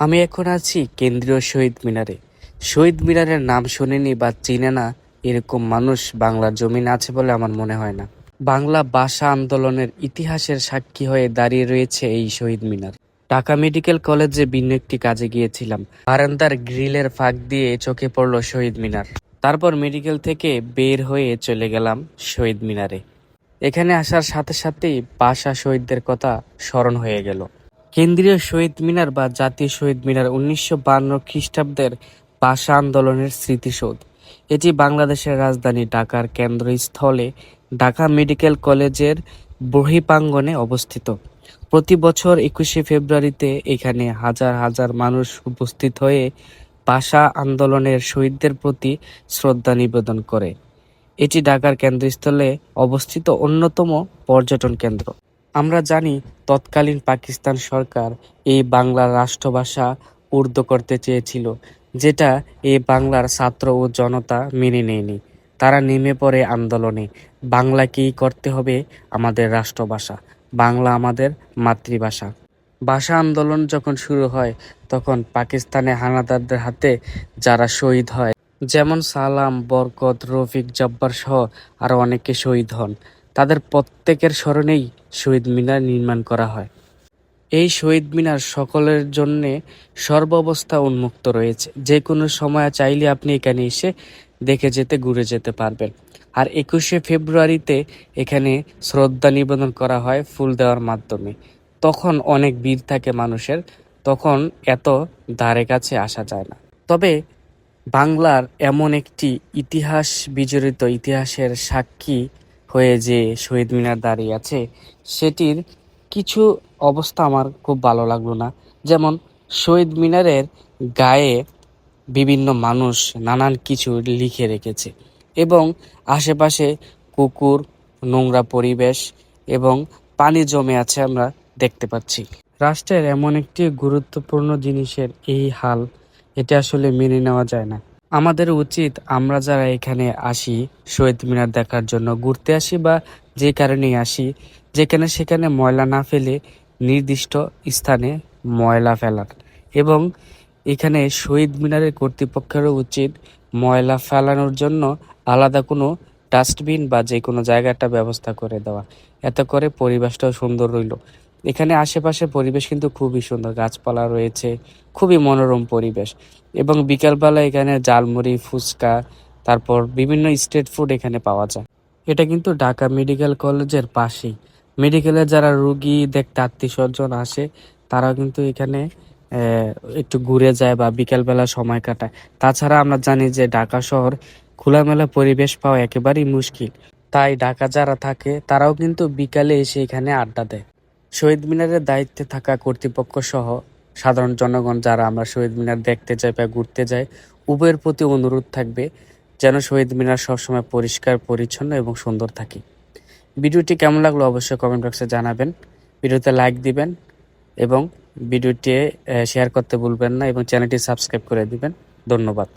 আমি এখন আছি কেন্দ্রীয় শহীদ মিনারে। শহীদ মিনারের নাম শোনেনি বা চিনে না এরকম মানুষ বাংলার জমিনে আছে বলে আমার মনে হয় না। বাংলা ভাষা আন্দোলনের ইতিহাসের সাক্ষী হয়ে দাঁড়িয়ে রয়েছে এই শহীদ মিনার। ঢাকা মেডিকেল কলেজে ভিন্ন একটি কাজে গিয়েছিলাম। বারান্দার গ্রিলের ফাঁক দিয়ে চোখে পড়ল শহীদ মিনার। তারপর মেডিকেল থেকে বের হয়ে চলে গেলাম শহীদ মিনারে। এখানে আসার সাথে সাথেই পাশা শহীদদের কথা স্মরণ হয়ে গেল। কেন্দ্রীয় শহীদ মিনার বা জাতীয় শহীদ মিনার উনিশশো বান্ন খ্রিস্টাব্দের ভাষা আন্দোলনের স্মৃতিসৌধ। এটি বাংলাদেশের রাজধানী ঢাকার কেন্দ্রস্থলে ঢাকা মেডিকেল কলেজের বহিঃপ্রাঙ্গণে অবস্থিত। প্রতি বছর একুশে ফেব্রুয়ারিতে এখানে হাজার হাজার মানুষ উপস্থিত হয়ে ভাষা আন্দোলনের শহীদদের প্রতি শ্রদ্ধা নিবেদন করে। এটি ঢাকার কেন্দ্রস্থলে অবস্থিত অন্যতম পর্যটন কেন্দ্র। আমরা জানি তৎকালীন পাকিস্তান সরকার এই বাংলার রাষ্ট্রভাষা উর্দু করতে চেয়েছিল, যেটা এই বাংলার ছাত্র ও জনতা মেনে নেয়নি। তারা নেমে পড়ে আন্দোলনে। বাংলাকেই করতে হবে? আমাদের রাষ্ট্রভাষা। বাংলা আমাদের মাতৃভাষা। ভাষা আন্দোলন যখন শুরু হয়, তখন পাকিস্তানে হানাদারদের হাতে যারা শহীদ হয়, যেমন সালাম, বরকত, রফিক, জব্বার সহ আরও অনেকে শহীদ হন। তাদের প্রত্যেকের স্মরণেই শহীদ মিনার নির্মাণ করা হয়। এই শহীদ মিনার সকলের জন্যে সর্বাবস্থা উন্মুক্ত রয়েছে। যে কোনো সময় চাইলে আপনি এখানে এসে দেখে যেতে, ঘুরে যেতে পারবেন। আর একুশে ফেব্রুয়ারিতে এখানে শ্রদ্ধা নিবেদন করা হয় ফুল দেওয়ার মাধ্যমে। তখন অনেক ভিড় থাকে মানুষের, তখন এত ধারে কাছে আসা যায় না। তবে বাংলার এমন একটি ইতিহাস বিজড়িত ইতিহাসের সাক্ষী হয়ে যে শহীদ মিনার দাঁড়িয়ে আছে, সেটির কিছু অবস্থা আমার খুব ভালো লাগল না। যেমন, শহীদ মিনারের গায়ে বিভিন্ন মানুষ নানান কিছু লিখে রেখেছে এবং আশেপাশে কুকুর, নোংরা পরিবেশ এবং পানি জমে আছে আমরা দেখতে পাচ্ছি। রাষ্ট্রের এমন একটি গুরুত্বপূর্ণ জিনিসের এই হাল, এটা আসলে মেনে নেওয়া যায় না। আমাদের উচিত আমরা যারা এখানে আসি শহীদ মিনার দেখার জন্য ঘুরতে আসি বা যে কারণেই আসি, যেখানে সেখানে ময়লা না ফেলে নির্দিষ্ট স্থানে ময়লা ফেলার। এবং এখানে শহীদ মিনারের কর্তৃপক্ষেরও উচিত ময়লা ফেলানোর জন্য আলাদা কোনো ডাস্টবিন বা যে কোনো জায়গাটা ব্যবস্থা করে দেওয়া। এত করে পরিবেশটাও সুন্দর রইল। এখানে আশেপাশে পরিবেশ কিন্তু খুবই সুন্দর, গাছপালা রয়েছে, খুবই মনোরম পরিবেশ। এবং বিকালবেলা এখানে জালমুড়ি ফুচকা, তারপর বিভিন্ন স্ট্রিট ফুড এখানে পাওয়া যায়। এটা কিন্তু ঢাকা মেডিকেল কলেজের পাশেই। মেডিকেলে যারা রুগী দেখতে আত্মীয় স্বজন আসে তারা কিন্তু এখানে একটু ঘুরে যায় বা বিকালবেলা সময় কাটায়। তাছাড়া আমরা জানি যে ঢাকা শহর খোলামেলা পরিবেশ পাওয়া একেবারেই মুশকিল। তাই ঢাকা যারা থাকে, তারাও কিন্তু বিকালে এসে এখানে আড্ডা দেয়। শহীদ মিনারের দায়িত্বে থাকা কর্তৃপক্ষ সহ সাধারণ জনগণ যারা আমরা শহীদ মিনার দেখতে যাই বা ঘুরতে যাই, উভয়ের প্রতি অনুরোধ থাকবে যেন শহীদ মিনার সবসময় পরিষ্কার, পরিচ্ছন্ন এবং সুন্দর থাকে। ভিডিওটি কেমন লাগল অবশ্যই কমেন্ট বক্সে জানাবেন। ভিডিওতে লাইক দিবেন এবং ভিডিওটি শেয়ার করতে ভুলবেন না এবং চ্যানেলটি সাবস্ক্রাইব করে দিবেন। ধন্যবাদ।